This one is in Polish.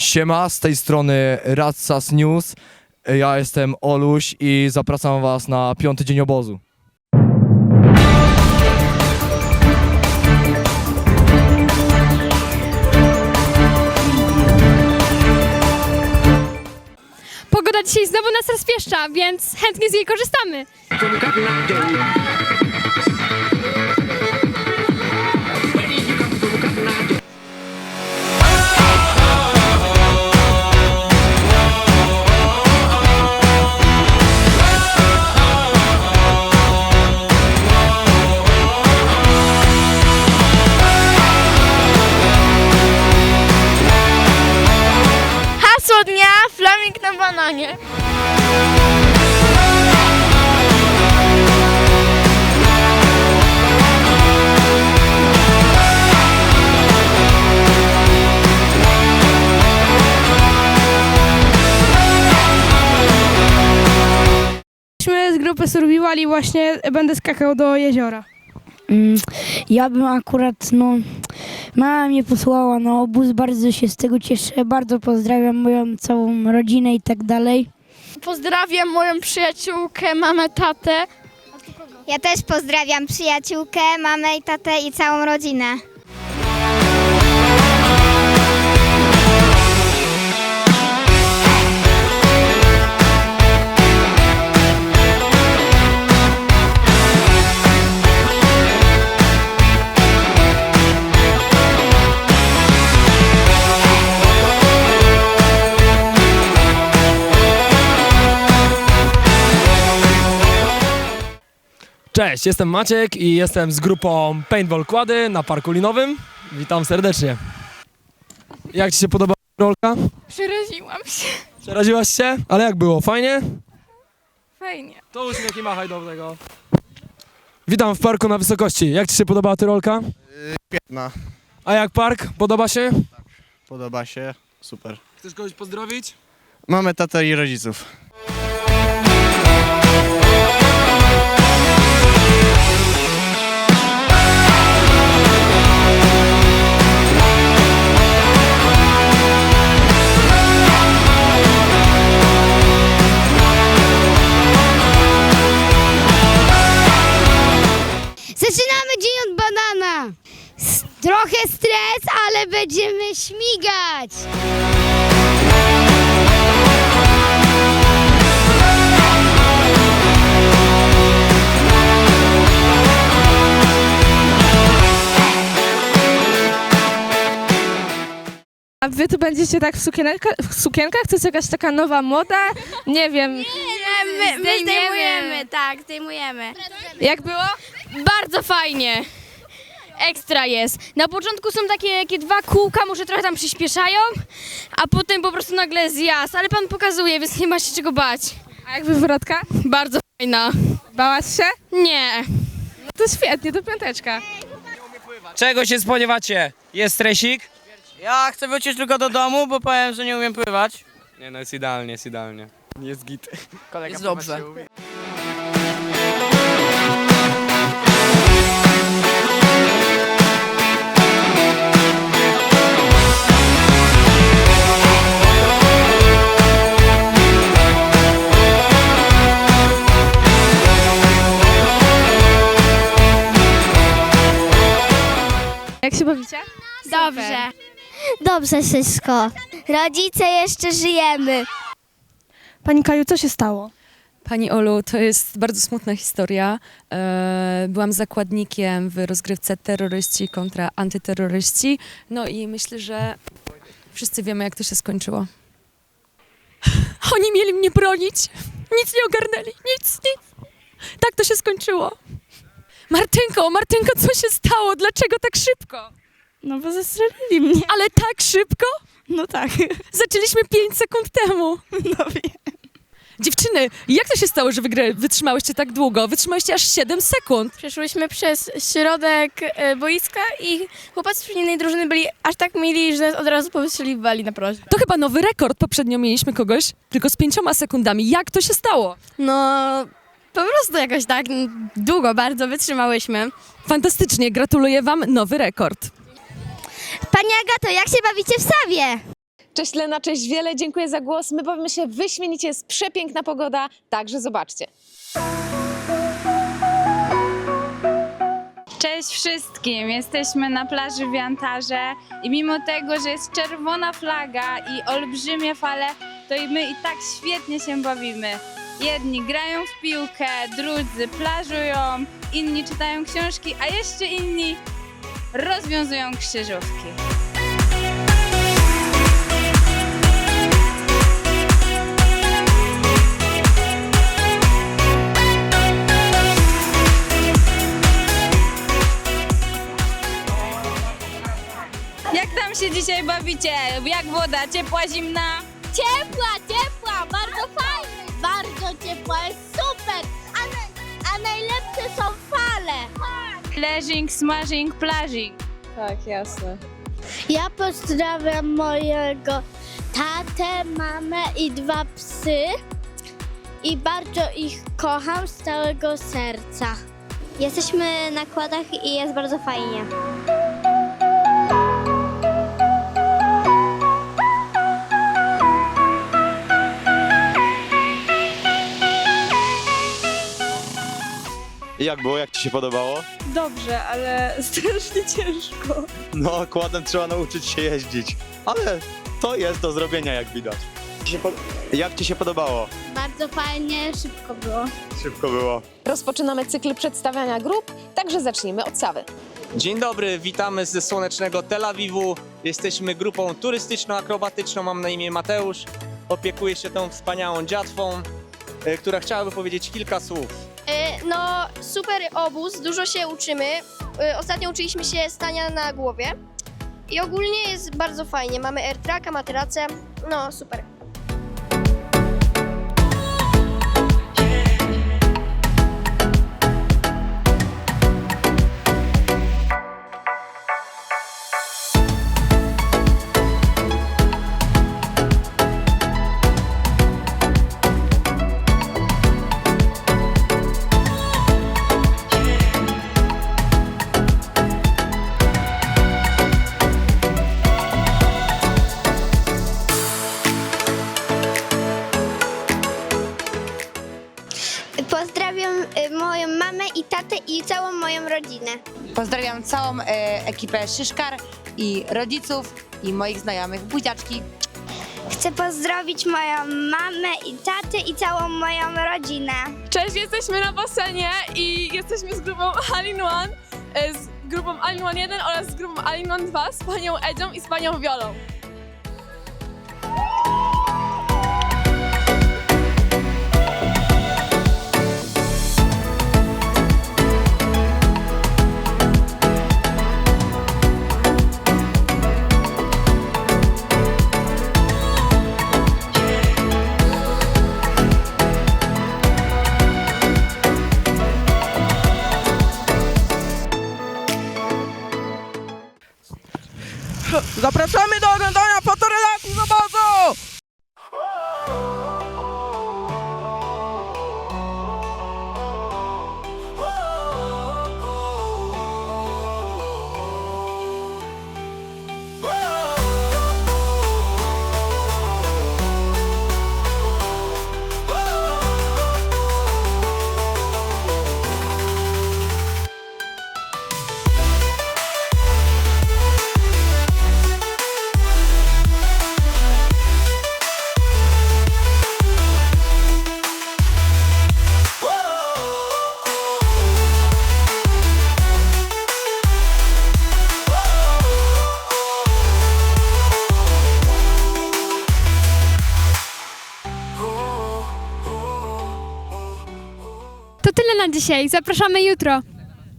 Siema, z tej strony Radsas News. Ja jestem Oluś i zapraszam was na piąty dzień obozu. Pogoda dzisiaj znowu nas rozpieszcza, więc chętnie z niej korzystamy. Jesteśmy z grupy Survival i właśnie będę skakał do jeziora. Mm, Ja bym akurat, no, mama mnie posłała na obóz, bardzo się z tego cieszę, bardzo pozdrawiam moją całą rodzinę i tak dalej. Pozdrawiam moją przyjaciółkę, mamę, tatę. Ja też pozdrawiam przyjaciółkę, mamę i tatę i całą rodzinę. Cześć, jestem Maciek i jestem z grupą Paintball Kłady na Parku Linowym. Witam serdecznie. Jak Ci się podoba rolka? Przeraziłam się. Przeraziłaś się? Ale jak było? Fajnie? Fajnie. To uśmiech i machaj do tego. Witam w parku na wysokości. Jak Ci się podobała tyrolka? Świetna, A jak park? Podoba się? podoba się, super. Chcesz kogoś pozdrowić? Mamy tatę i rodziców. Zaczynamy dzień od banana. S- trochę stres, ale będziemy śmigać. A wy tu będziecie tak w, sukienkach? w sukienkach? To jest jakaś taka nowa moda? Nie wiem. My, my zdejmujemy, tak, zdejmujemy. Jak było? Bardzo fajnie. Ekstra jest. Na początku są takie, takie dwa kółka, może trochę tam przyspieszają, a potem po prostu nagle zjazd. Ale pan pokazuje, więc nie ma się czego bać. A jak wywrotka? Bardzo fajna. Bałaś się? Nie. No to świetnie, to piąteczka. Czego się spodziewacie? Jest stresik? Ja chcę wrócić tylko do domu, bo powiem, że nie umiem pływać. Nie no, jest idealnie, jest idealnie. Jest git. Jest dobrze. Jak się bawicie? Dobrze. Dobrze wszystko. Rodzice jeszcze żyjemy. Pani Kaju, co się stało? Pani Olu, to jest bardzo smutna historia. E, Byłam zakładnikiem w rozgrywce terroryści kontra antyterroryści. No i myślę, że wszyscy wiemy, jak to się skończyło. Oni mieli mnie bronić. Nic nie ogarnęli. Nic, nic. Tak to się skończyło. Martynko, Martynko, się stało? Dlaczego tak szybko? No bo zastrzelili mnie. Ale tak szybko? No tak. Zaczęliśmy 5 sekund temu. No wiem. Dziewczyny, jak to się stało, że wygra- wytrzymałyście tak długo? Wytrzymałyście aż 7 sekund. Przeszłyśmy przez środek e, boiska i chłopacy z przeciwnej drużyny byli aż tak mili, że nas od razu powystrzeliwali na prośbę. To chyba nowy rekord. Poprzednio mieliśmy kogoś tylko z pięcioma sekundami. Jak to się stało? No, po prostu jakoś tak długo bardzo wytrzymałyśmy. Fantastycznie, gratuluję Wam nowy rekord. Pani Agato, jak się bawicie w Sawie? Cześć Lena, cześć Wiele, dziękuję za głos. My bawimy się wyśmienicie, jest przepiękna pogoda, także zobaczcie. Cześć wszystkim! Jesteśmy na plaży w Jantarze i mimo tego, że jest czerwona flaga i olbrzymie fale, to i my i tak świetnie się bawimy. Jedni grają w piłkę, drudzy plażują, inni czytają książki, a jeszcze inni rozwiązują krzyżówki. Jak tam się dzisiaj bawicie? Jak woda? Ciepła, zimna? Ciepła, ciepła, bardzo fajnie. Ciepła, jest super. A, na, a najlepsze są fale. Leżing, smashing, plażing. Tak, jasne. Ja pozdrawiam mojego tatę, mamę i dwa psy. I bardzo ich kocham z całego serca. Jesteśmy na kładach i jest bardzo fajnie. Jak było? Jak ci się podobało? Dobrze, ale strasznie ciężko. No, kładem trzeba nauczyć się jeździć. Ale to jest do zrobienia, jak widać. Ci się po- Jak ci się podobało? Bardzo fajnie, szybko było. Szybko było. Rozpoczynamy cykl przedstawiania grup, także zacznijmy od Sawy. Dzień dobry, witamy ze słonecznego Tel Awiwu. Jesteśmy grupą turystyczno-akrobatyczną, mam na imię Mateusz. Opiekuję się tą wspaniałą dziatwą, e, która chciałaby powiedzieć kilka słów. No, super obóz, dużo się uczymy. Ostatnio uczyliśmy się stania na głowie. I ogólnie jest bardzo fajnie. Mamy airtracka, materacę. No, super. Całą moją rodzinę. Pozdrawiam całą e, ekipę Szyszkar i rodziców i moich znajomych. Buziaczki. Chcę pozdrowić moją mamę i tatę i całą moją rodzinę. Cześć, jesteśmy na basenie i jesteśmy z grupą Alin One, e, z grupą Alin One 1 oraz z grupą Alin One 2 z panią Edzią i z panią Wiolą. Na dzisiaj. Zapraszamy jutro.